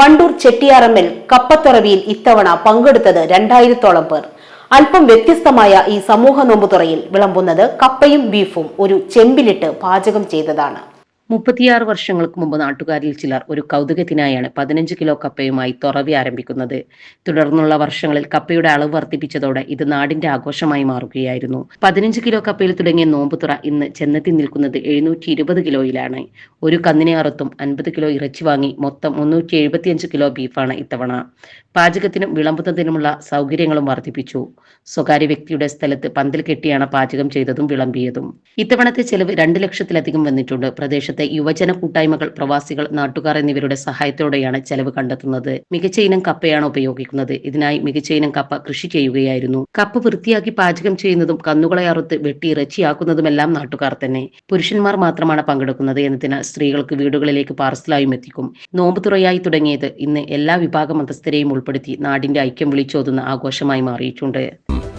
വണ്ടൂർ ചെട്ടിയാറമ്മൽ കപ്പത്തുറവിയിൽ ഇത്തവണ പങ്കെടുത്തത് രണ്ടായിരത്തോളം പേർ. അല്പം വ്യത്യസ്തമായ ഈ സമൂഹ നോമ്പുതുറയിൽ വിളമ്പുന്നത് കപ്പയും ബീഫും ഒരു ചെമ്പിലിട്ട് പാചകം ചെയ്തതാണ്. മുപ്പത്തിയാറ് വർഷങ്ങൾക്ക് മുമ്പ് നാട്ടുകാരിൽ ചിലർ ഒരു കൗതുകത്തിനായാണ് പതിനഞ്ച് കിലോ കപ്പയുമായി തുറവി ആരംഭിക്കുന്നത്. തുടർന്നുള്ള വർഷങ്ങളിൽ കപ്പയുടെ അളവ് വർദ്ധിപ്പിച്ചതോടെ ഇത് നാടിന്റെ ആഘോഷമായി മാറുകയായിരുന്നു. പതിനഞ്ച് കിലോ കപ്പയിൽ തുടങ്ങിയ നോമ്പുതുറ ഇന്ന് ചെന്നെത്തി നിൽക്കുന്നത് എഴുന്നൂറ്റി ഇരുപത് കിലോയിലാണ്. ഒരു കന്നിനെ അറുത്തും അൻപത് കിലോ ഇറച്ചി വാങ്ങി മൊത്തം മുന്നൂറ്റി എഴുപത്തിയഞ്ച് കിലോ ബീഫാണ് ഇത്തവണ. പാചകത്തിനും വിളമ്പുന്നതിനുമുള്ള സൗകര്യങ്ങളും വർദ്ധിപ്പിച്ചു. സ്വകാര്യ വ്യക്തിയുടെ സ്ഥലത്ത് പന്തൽ കെട്ടിയാണ് പാചകം ചെയ്തതും വിളമ്പിയതും. ഇത്തവണത്തെ ചെലവ് രണ്ട് ലക്ഷത്തിലധികം വന്നിട്ടുണ്ട്. പ്രദേശത്തെ യുവജന കൂട്ടായ്മകൾ പ്രവാസികൾ നാട്ടുകാർ എന്നിവരുടെ സഹായത്തോടെയാണ് ചെലവ് കണ്ടെത്തുന്നത്. മികച്ച ഇനം കപ്പയാണ് ഉപയോഗിക്കുന്നത്. ഇതിനായി മികച്ച ഇനം കപ്പ കൃഷി ചെയ്യുകയായിരുന്നു. കപ്പ വൃത്തിയാക്കി പാചകം ചെയ്യുന്നതും കന്നുകളെ അറുത്ത് വെട്ടി ഇറച്ചിയാക്കുന്നതുമെല്ലാം നാട്ടുകാർ തന്നെ. പുരുഷന്മാർ മാത്രമാണ് പങ്കെടുക്കുന്നത് എന്നതിനാൽ സ്ത്രീകൾക്ക് വീടുകളിലേക്ക് പാർസലായും എത്തിക്കും. നോമ്പ് തുറയായി തുടങ്ങിയത് ഇന്ന് എല്ലാ വിഭാഗ മതസ്ഥരെയും ഉൾപ്പെടുത്തി നാടിന്റെ ഐക്യം വിളിച്ചോതുന്ന ആഘോഷമായി മാറിയിട്ടുണ്ട്.